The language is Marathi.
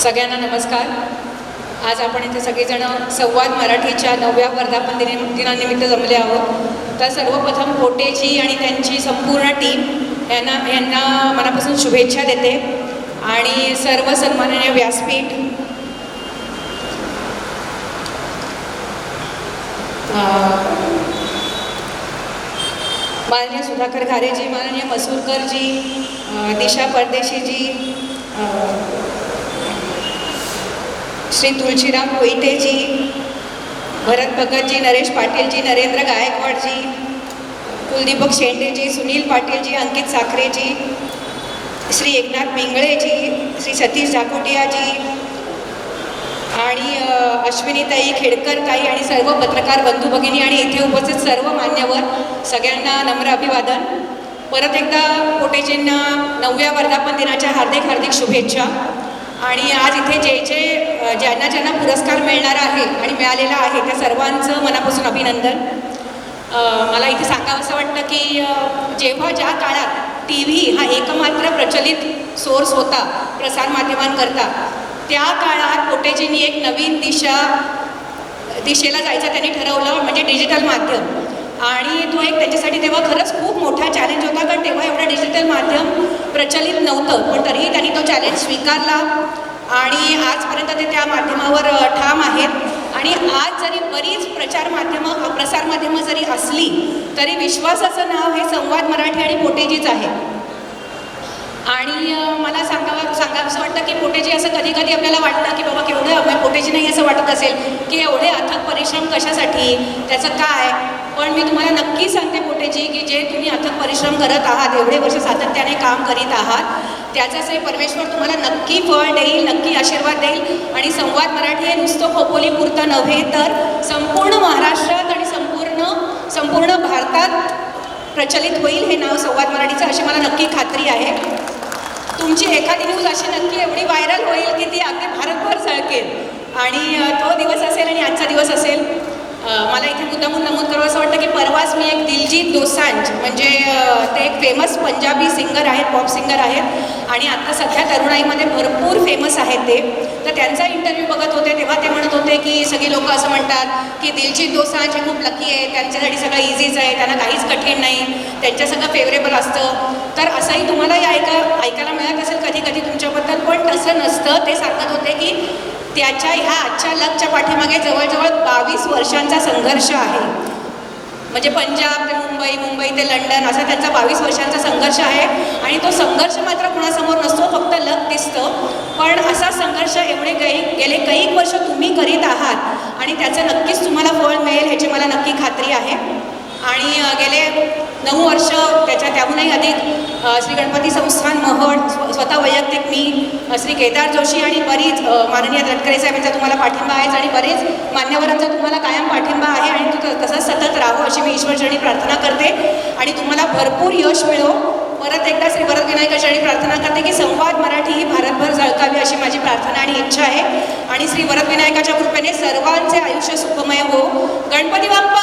सगळ्यांना नमस्कार. आज आपण इथे सगळेजण संवाद मराठीच्या नवव्या वर्धापन दिनी दिनानिमित्त जमले आहोत. तर सर्वप्रथम कोटेजी आणि त्यांची संपूर्ण टीम यांना यांना मनापासून शुभेच्छा देते. आणि सर्व सन्माननीय व्यासपीठ माननीय सुधाकर घारेजी माननीय मसूरकरजी दिशा परदेशीजी श्री तुळशीराम कोयतेजी भरत भगतजी नरेश पाटीलजी नरेंद्र गायकवाडजी कुलदीपक शेंडेजी सुनील पाटीलजी अंकित साखरेजी श्री एकनाथ मिंगळेजी श्री सतीश झाकुटियाजी आणि अश्विनीताई खेडकरताई आणि सर्व पत्रकार बंधू भगिनी आणि इथे उपस्थित सर्व मान्यवर सगळ्यांना नम्र अभिवादन. परत एकदा कोटेजींना नवव्या वर्धापन दिनाच्या हार्दिक हार्दिक शुभेच्छा. आणि आज इथे जे जे ज्यांना ज्यांना पुरस्कार मिळणार आहे आणि मिळालेला आहे त्या सर्वांचं मनापासून अभिनंदन. मला इथे सांगावंसं वाटतं की जेव्हा ज्या काळात टी व्ही हा एकमात्र प्रचलित सोर्स होता प्रसारमाध्यमांकरता त्या काळात कोटेजींनी एक नवीन दिशा दिशेला जायचं त्यांनी ठरवलं म्हणजे डिजिटल माध्यम. आणि तो एक त्याच्यासाठी तेव्हा खरंच खूप मोठा चॅलेंज होता कारण तेव्हा एवढं डिजिटल माध्यम प्रचलित नव्हतं पण तरीही त्यांनी तो चॅलेंज स्वीकारला. आणि आजपर्यंत ते त्या माध्यमावर ठाम आहेत. आणि आज जरी बरीच प्रचार माध्यमं प्रसार माध्यमं जरी असली तरी विश्वासाचं नाव हे संवाद मराठी आणि पोटेजीच आहे. आणि मला सांगावं सांगावंसं वाटतं की पोटेजी असं कधी कधी आपल्याला वाटतं की बाबा केवढं आपण पोटेजी नाही असं वाटत असेल की एवढे अथक परिश्रम कशासाठी त्याचं काय? पण मी तुम्हाला नक्की सांगते पोटेजी की जे तुम्ही अथक परिश्रम करत आहात एवढे वर्ष सातत्याने काम करीत आहात त्याचं परमेश्वर तुम्हाला नक्की फळ देईल नक्की आशीर्वाद देईल. आणि संवाद मराठी हे नुसतं खोपोलीपुरतं नव्हे तर संपूर्ण महाराष्ट्रात आणि संपूर्ण संपूर्ण भारतात प्रचलित होईल हे नाव संवाद मराठीचं अशी मला नक्की खात्री आहे. तुमची एखादी न्यूज अशी नक्की एवढी व्हायरल होईल की ती अगदी भारतभर झळकेल आणि तो दिवस असेल आणि आजचा दिवस असेल. मला इथे मुद्दामून नमूद करावं असं वाटतं की परवाच मी एक दिलजीत दोसांज म्हणजे अ, ते एक फेमस पंजाबी सिंगर आहेत पॉप सिंगर आहेत. आणि आता सध्या तरुणाईमध्ये भरपूर फेमस आहेत ते. तर त्यांचा इंटरव्ह्यू बघत होते तेव्हा ते म्हणत होते की सगळी लोक असं म्हणतात की दिलजीत दोसांचे खूप लकी आहे त्यांच्यासाठी सगळं इझीच आहे त्यांना काहीच कठीण नाही त्यांच्या सगळं फेवरेबल असतं. तर असंही तुम्हालाही ऐका ऐकायला मिळत असेल कधी कधी तुमच्याबद्दल पण तसं नसतं. ते सांगत होते की त्याच्या ह्या आजच्या लकच्या पाठीमागे जवळजवळ बावीस वर्षांचा संघर्ष आहे. म्हणजे पंजाब ते मुंबई मुंबई ते लंडन असा त्यांचा बावीस वर्षांचा संघर्ष आहे. आणि तो संघर्ष मात्र कुणासमोर नसतो फक्त लक दिसतं. पण असा संघर्ष एवढे काही गेले कैक वर्ष तुम्ही करीत आहात आणि त्याचं नक्कीच तुम्हाला फळ मिळेल ह्याची मला नक्की खात्री आहे. आणि गेले नऊ वर्ष त्याच्या त्या श्री गणपती संस्थान महड स्वतः वैयक्तिक मी श्री केदार जोशी आणि बरीच माननीय तटकरे साहेब यांचा तुम्हाला पाठिंबा आहेच आणि बरेच मान्यवरांचा तुम्हाला कायम पाठिंबा आहे आणि तू त- तसाच सतत राहो अशी मी ईश्वरचरणी प्रार्थना करते. आणि तुम्हाला भरपूर यश मिळो. परत एकदा श्री भरत विनायकाचरणी प्रार्थना करते की संवाद मराठी ही भारतभर झळकावी अशी माझी प्रार्थना आणि इच्छा आहे. आणि श्री भरत विनायकाच्या कृपेने सर्वांचे आयुष्य सुखमय हो. गणपती बाप्पा!